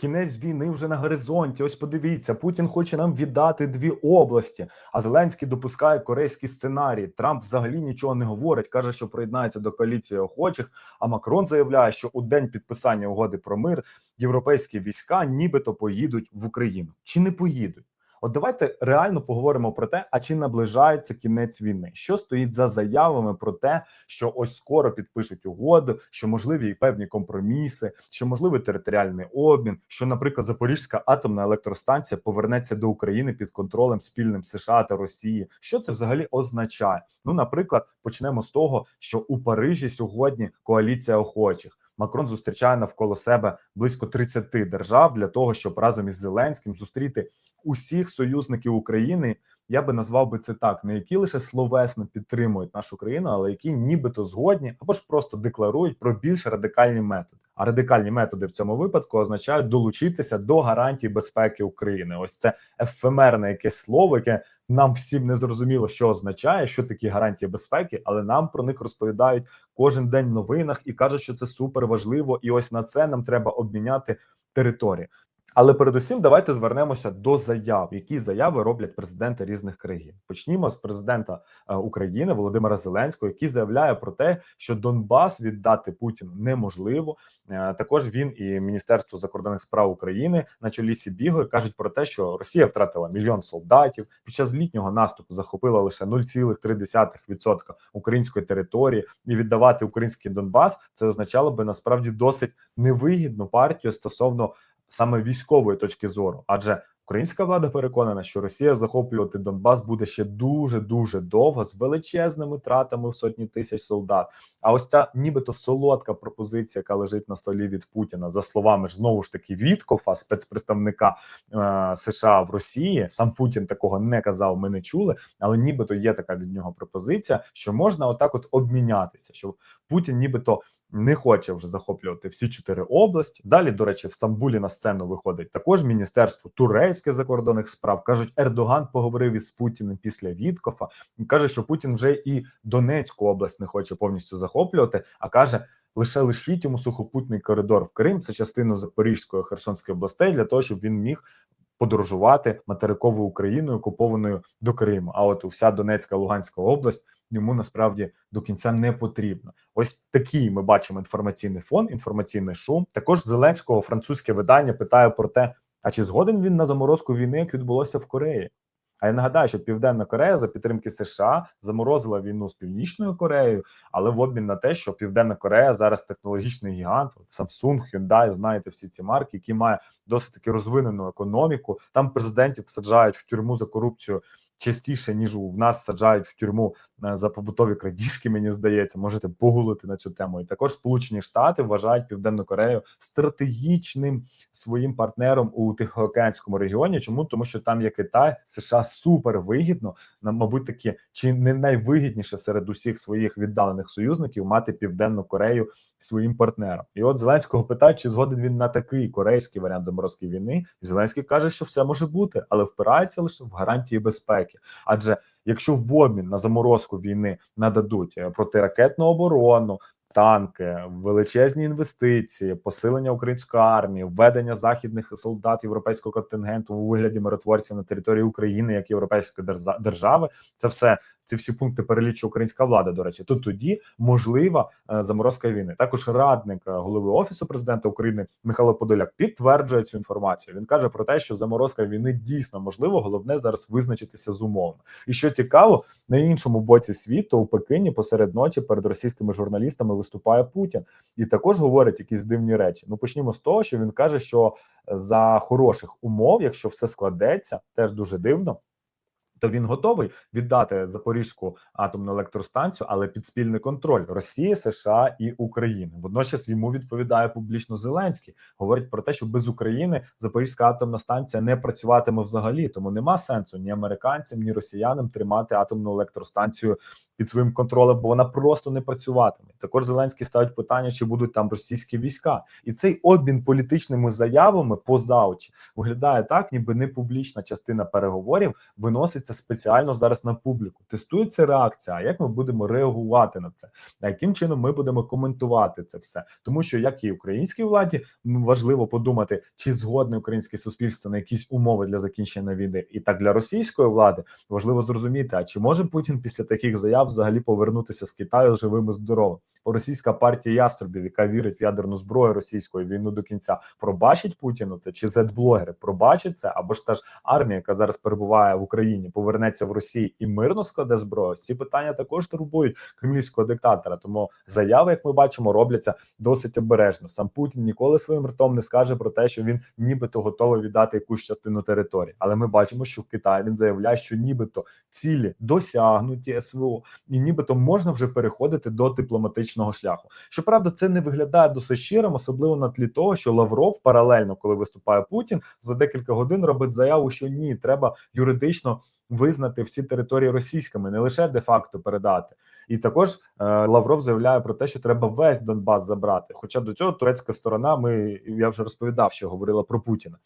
Кінець війни вже на горизонті. Ось подивіться, Путін хоче нам віддати дві області. А Зеленський допускає корейський сценарій. Трамп взагалі нічого не говорить. каже, що приєднається до коаліції охочих. А Макрон заявляє, що у день підписання угоди про мир європейські війська нібито поїдуть в Україну. Чи не поїдуть? От давайте реально поговоримо про те, а чи наближається кінець війни, що стоїть за заявами про те, що ось скоро підпишуть угоду, що можливі і певні компроміси, що можливий територіальний обмін, що, наприклад, Запорізька атомна електростанція повернеться до України під контролем спільним США та Росії. Що це взагалі означає? Ну, наприклад, почнемо з того, що у Парижі сьогодні коаліція охочих. Макрон зустрічає навколо себе близько 30 держав для того, щоб разом із Зеленським зустріти усіх союзників України. Я би назвав би це так: не які лише словесно підтримують нашу країну, але які нібито згодні або ж просто декларують про більш радикальні методи. А радикальні методи в цьому випадку означають долучитися до гарантій безпеки України. Ось це ефемерне якесь слово, яке нам всім не зрозуміло, що означає, що такі гарантії безпеки, але нам про них розповідають кожен день в новинах і кажуть, що це супер важливо, і ось на це нам треба обміняти території. Але передусім, давайте звернемося до заяв, які заяви роблять президенти різних країн. Почнімо з президента е, України Володимира Зеленського, який заявляє про те, що Донбас віддати Путіну неможливо. Е, також він і Міністерство закордонних справ України на чолі Сібіго кажуть про те, що Росія втратила мільйон солдатів під час літнього наступу захопила лише 0,3% української території, і віддавати український Донбас це означало би насправді досить невигідну партію стосовно саме військової точки зору, адже українська влада переконана, що Росія захоплювати Донбас буде ще дуже дуже довго з величезними тратами в сотні тисяч солдат. А ось ця нібито солодка пропозиція, яка лежить на столі від Путіна, за словами ж знову ж таки Віткофа, спецпредставника е, США в Росії. Сам Путін такого не казав. Ми не чули, але нібито є така від нього пропозиція, що можна отак, от обмінятися, що Путін, нібито не хоче вже захоплювати всі чотири області. Далі, до речі, в Стамбулі на сцену виходить також міністерство турецьке закордонних справ. кажуть, Ердоган поговорив із Путіним після Віткофа. і каже, що Путін вже і Донецьку область не хоче повністю захоплювати, а каже. Лише лишіть йому сухопутний коридор в Крим, це частину Запорізької Херсонської областей, для того, щоб він міг подорожувати материковою Україною, окупованою до Криму. А от вся Донецька Луганська область йому насправді до кінця не потрібно. Ось такий ми бачимо інформаційний фон, інформаційний шум. Також Зеленського французьке видання питає про те, а чи згоден він на заморозку війни, як відбулося в Кореї? А я нагадаю, що Південна Корея за підтримки США заморозила війну з Північною Кореєю, але в обмін на те, що Південна Корея зараз технологічний гігант, Samsung, Hyundai, знаєте всі ці марки, які має досить таки розвинену економіку. Там президентів саджають в тюрму за корупцію частіше ніж у нас саджають в тюрму е, за побутові крадіжки. Мені здається, можете погулити на цю тему. І також Сполучені Штати вважають Південну Корею стратегічним своїм партнером у Тихоокеанському регіоні. Чому тому, що там є Китай, США супер вигідно, на мабуть, таки чи не найвигідніше серед усіх своїх віддалених союзників мати Південну Корею своїм партнером. І от Зеленського питають, чи згоден він на такий корейський варіант заморозки війни. І Зеленський каже, що все може бути, але впирається лише в гарантії безпеки. Адже якщо в обмін на заморозку війни нададуть е, протиракетну оборону, танки, величезні інвестиції, посилення української армії, введення західних солдат європейського контингенту у вигляді миротворців на території України як європейської держави, це все ці всі пункти перелічує українська влада. До речі, то тоді можлива е, заморозка війни. Також радник е, голови офісу президента України Михайло Подоляк підтверджує цю інформацію. Він каже про те, що заморозка війни дійсно можливо. Головне зараз визначитися з умовами. І що цікаво, на іншому боці світу у Пекині посеред ночі перед російськими журналістами виступає Путін і також говорить якісь дивні речі. Ну почнімо з того, що він каже, що за хороших умов, якщо все складеться, теж дуже дивно то він готовий віддати Запорізьку атомну електростанцію, але під спільний контроль Росії, США і України. Водночас йому відповідає публічно Зеленський. Говорить про те, що без України Запорізька атомна станція не працюватиме взагалі, тому нема сенсу ні американцям, ні росіянам тримати атомну електростанцію під своїм контролем, бо вона просто не працюватиме. Також Зеленський ставить питання, чи будуть там російські війська, і цей обмін політичними заявами поза очі виглядає так, ніби не публічна частина переговорів виноситься спеціально зараз на публіку. Тестується реакція. А як ми будемо реагувати на це? А яким чином ми будемо коментувати це все? Тому що як і українській владі важливо подумати, чи згодне українське суспільство на якісь умови для закінчення війни, і так для російської влади важливо зрозуміти, а чи може Путін після таких заяв взагалі повернутися з Китаю живим і здоровим? Російська партія яструбів, яка вірить в ядерну зброю російської війну до кінця, пробачить Путіну це чи зет-блогери пробачить це, або ж та ж армія, яка зараз перебуває в Україні, повернеться в Росію і мирно складе зброю. Ці питання також турбують кремлівського диктатора. Тому заяви, як ми бачимо, робляться досить обережно. Сам Путін ніколи своїм ртом не скаже про те, що він нібито готовий віддати якусь частину території. Але ми бачимо, що в Китаї він заявляє, що нібито цілі досягнуті СВО, і нібито можна вже переходити до дипломатичного шляху. Щоправда, це не виглядає досить щирим, особливо на тлі того, що Лавров паралельно, коли виступає Путін, за декілька годин робить заяву, що ні, треба юридично. Визнати всі території російськими, не лише де-факто передати, і також е, Лавров заявляє про те, що треба весь Донбас забрати. Хоча до цього турецька сторона, ми я вже розповідав, що говорила про Путіна.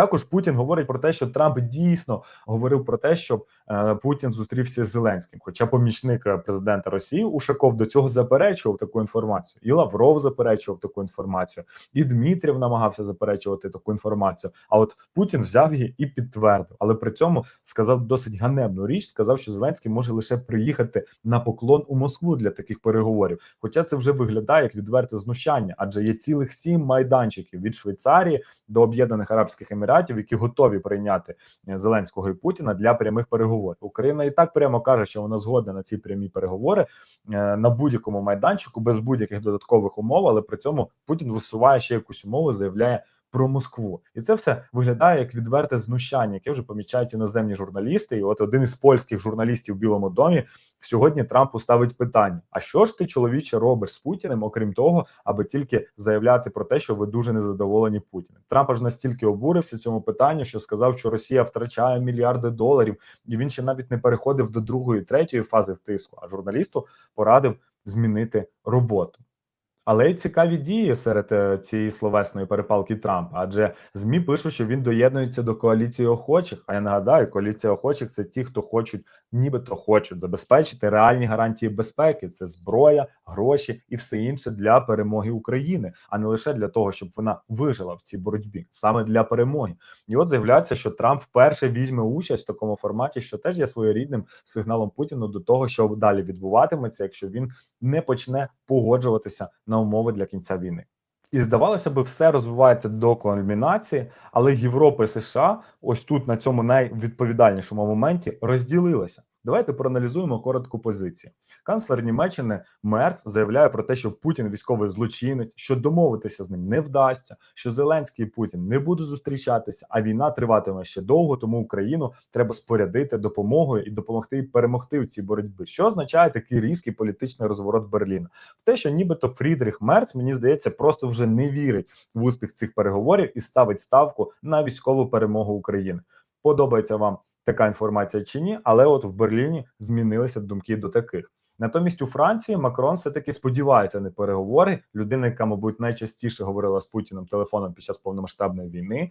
Також Путін говорить про те, що Трамп дійсно говорив про те, щоб е, Путін зустрівся з Зеленським. Хоча помічник е, президента Росії Ушаков до цього заперечував таку інформацію, і Лавров заперечував таку інформацію, і Дмитрів намагався заперечувати таку інформацію. А от Путін взяв її і підтвердив, але при цьому сказав досить ганебну річ. Сказав, що Зеленський може лише приїхати на поклон у Москву для таких переговорів. Хоча це вже виглядає як відверте знущання, адже є цілих сім майданчиків від Швейцарії до Об'єднаних Арабських Еміратів Еміратів, які готові прийняти е, Зеленського і Путіна для прямих переговорів. Україна і так прямо каже, що вона згодна на ці прямі переговори е, на будь-якому майданчику без будь-яких додаткових умов, але при цьому Путін висуває ще якусь умову, заявляє про Москву, і це все виглядає як відверте знущання, яке вже помічають іноземні журналісти. І от один із польських журналістів в Білому домі сьогодні Трампу ставить питання: а що ж ти чоловіче робиш з Путіним, окрім того, аби тільки заявляти про те, що ви дуже незадоволені Путіним? Трамп аж настільки обурився цьому питанню, що сказав, що Росія втрачає мільярди доларів, і він ще навіть не переходив до другої, третьої фази втиску. А журналісту порадив змінити роботу. Але й цікаві дії серед е, цієї словесної перепалки Трампа, адже змі пишуть, що він доєднується до коаліції охочих. А я нагадаю, коаліція охочих це ті, хто хочуть, нібито хочуть забезпечити реальні гарантії безпеки. Це зброя, гроші і все інше для перемоги України, а не лише для того, щоб вона вижила в цій боротьбі, саме для перемоги. І от заявляється, що Трамп вперше візьме участь в такому форматі, що теж є своєрідним сигналом Путіну до того, що далі відбуватиметься, якщо він не почне погоджуватися на умови для кінця війни. І здавалося би, все розвивається до кульмінації, але Європа і США ось тут на цьому найвідповідальнішому моменті розділилися. Давайте проаналізуємо коротку позицію. Канцлер Німеччини Мерц заявляє про те, що Путін військовий злочинець, що домовитися з ним не вдасться, що Зеленський і Путін не будуть зустрічатися, а війна триватиме ще довго. Тому Україну треба спорядити допомогою і допомогти перемогти в цій боротьбі. Що означає такий різкий політичний розворот Берліна? В те, що нібито Фрідріх Мерц, мені здається, просто вже не вірить в успіх цих переговорів і ставить ставку на військову перемогу України. Подобається вам така інформація чи ні, але от в Берліні змінилися думки до таких. Натомість у Франції Макрон все таки сподівається на переговори. Людина, яка, мабуть, найчастіше говорила з Путіним телефоном під час повномасштабної війни.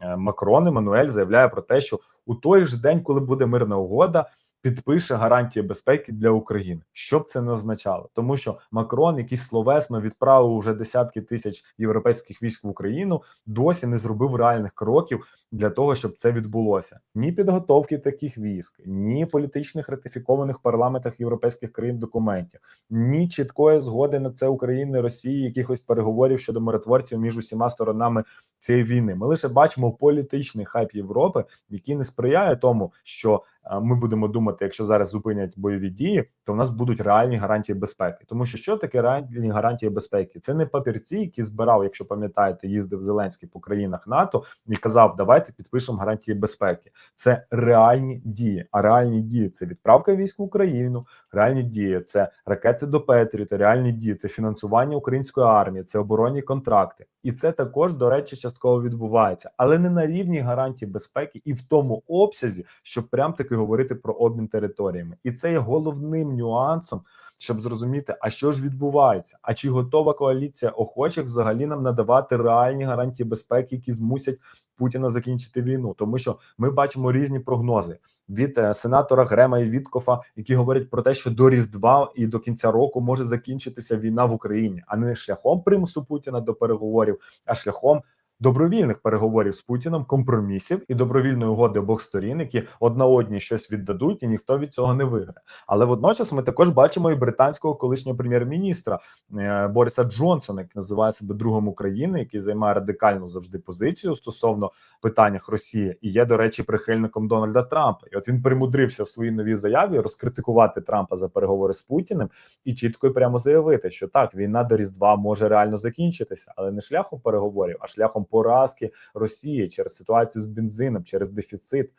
Е, Макрон Еммануель заявляє про те, що у той ж день, коли буде мирна угода, підпише гарантії безпеки для України. Що б це не означало, тому що Макрон, який словесно відправив уже десятки тисяч європейських військ в Україну, досі не зробив реальних кроків для того, щоб це відбулося. Ні підготовки таких військ, ні політичних ратифікованих парламентах європейських країн документів, ні чіткої згоди на це України, Росії, якихось переговорів щодо миротворців між усіма сторонами цієї війни. Ми лише бачимо політичний хайп Європи, який не сприяє тому, що ми будемо думати, якщо зараз зупинять бойові дії, то в нас будуть реальні гарантії безпеки. Тому що що таке реальні гарантії безпеки? Це не папірці, які збирав, якщо пам'ятаєте, їздив Зеленський по країнах НАТО і казав, давайте підпишемо гарантії безпеки. Це реальні дії. А реальні дії це відправка військ в Україну, реальні дії це ракети до Петріта, реальні дії це фінансування української армії, це оборонні контракти. І це також, до речі, частково відбувається, але не на рівні гарантії безпеки і в тому обсязі, щоб прям таки таки говорити про обмін територіями, і це є головним нюансом, щоб зрозуміти, а що ж відбувається, а чи готова коаліція охочих взагалі нам надавати реальні гарантії безпеки, які змусять Путіна закінчити війну, тому що ми бачимо різні прогнози від е, сенатора Грема і Віткофа, які говорять про те, що до Різдва і до кінця року може закінчитися війна в Україні, а не шляхом примусу Путіна до переговорів, а шляхом. Добровільних переговорів з Путіном, компромісів і добровільної угоди обох сторін, які одна одній щось віддадуть, і ніхто від цього не виграє. Але водночас ми також бачимо і британського колишнього прем'єр-міністра е, Бориса Джонсона, який називає себе другом України, який займає радикальну завжди позицію стосовно питаннях Росії, і є, до речі, прихильником Дональда Трампа. І от він примудрився в своїй новій заяві розкритикувати Трампа за переговори з Путіним і чітко і прямо заявити, що так війна до Різдва може реально закінчитися, але не шляхом переговорів, а шляхом поразки Росії через ситуацію з бензином, через дефіцит.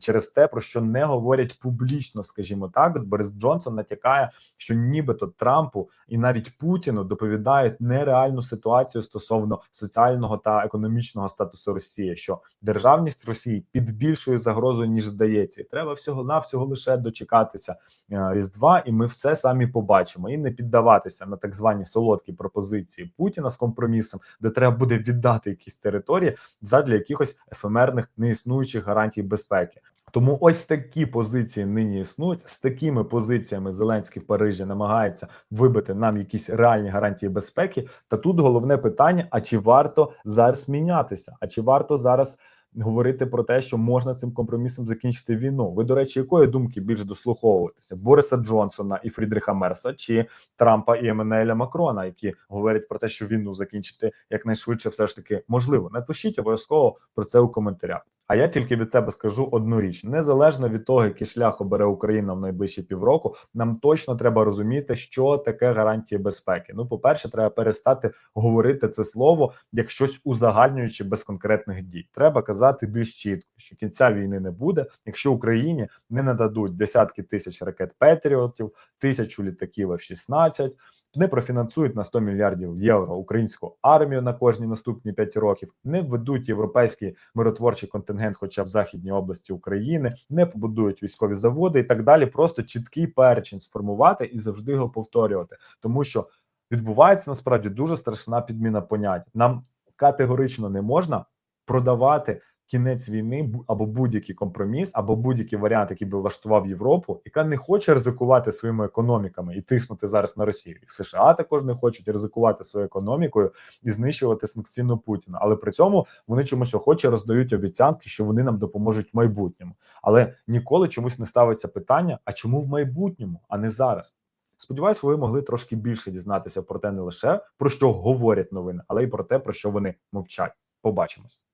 Через те, про що не говорять публічно, скажімо так, Борис Джонсон натякає, що нібито Трампу і навіть Путіну доповідають нереальну ситуацію стосовно соціального та економічного статусу Росії, що державність Росії під більшою загрозою ніж здається, і треба всього навсього лише дочекатися е, Різдва, і ми все самі побачимо, і не піддаватися на так звані солодкі пропозиції Путіна з компромісом, де треба буде віддати якісь території задля якихось ефемерних неіснуючих гарантій безпеки. Тому ось такі позиції нині існують. З такими позиціями Зеленський в Парижі намагається вибити нам якісь реальні гарантії безпеки. Та тут головне питання: а чи варто зараз мінятися? А чи варто зараз говорити про те, що можна цим компромісом закінчити війну? Ви, до речі, якої думки більш дослуховуєтеся? Бориса Джонсона і Фрідріха Мерса чи Трампа і Еммануеля Макрона, які говорять про те, що війну закінчити якнайшвидше, все ж таки можливо. Напишіть обов'язково про це у коментарях. А я тільки від себе скажу одну річ: незалежно від того, який шлях обере Україна в найближчі півроку, нам точно треба розуміти, що таке гарантії безпеки. Ну, по перше, треба перестати говорити це слово як щось узагальнюючи без конкретних дій. Треба казати більш чітко, що кінця війни не буде, якщо Україні не нададуть десятки тисяч ракет Петріотів, тисячу літаків F-16, не профінансують на 100 мільярдів євро українську армію на кожні наступні 5 років, не введуть європейський миротворчий контингент, хоча в західній області України, не побудують військові заводи і так далі. Просто чіткий перечень сформувати і завжди його повторювати, тому що відбувається насправді дуже страшна підміна понять. Нам категорично не можна продавати кінець війни або будь-який компроміс, або будь-який варіант, який би влаштував Європу, яка не хоче ризикувати своїми економіками і тиснути зараз на Росію. І США також не хочуть ризикувати своєю економікою і знищувати санкційно Путіна. Але при цьому вони чомусь охоче роздають обіцянки, що вони нам допоможуть в майбутньому. Але ніколи чомусь не ставиться питання: а чому в майбутньому, а не зараз? Сподіваюсь, ви могли трошки більше дізнатися про те, не лише про що говорять новини, але й про те, про що вони мовчать. Побачимось.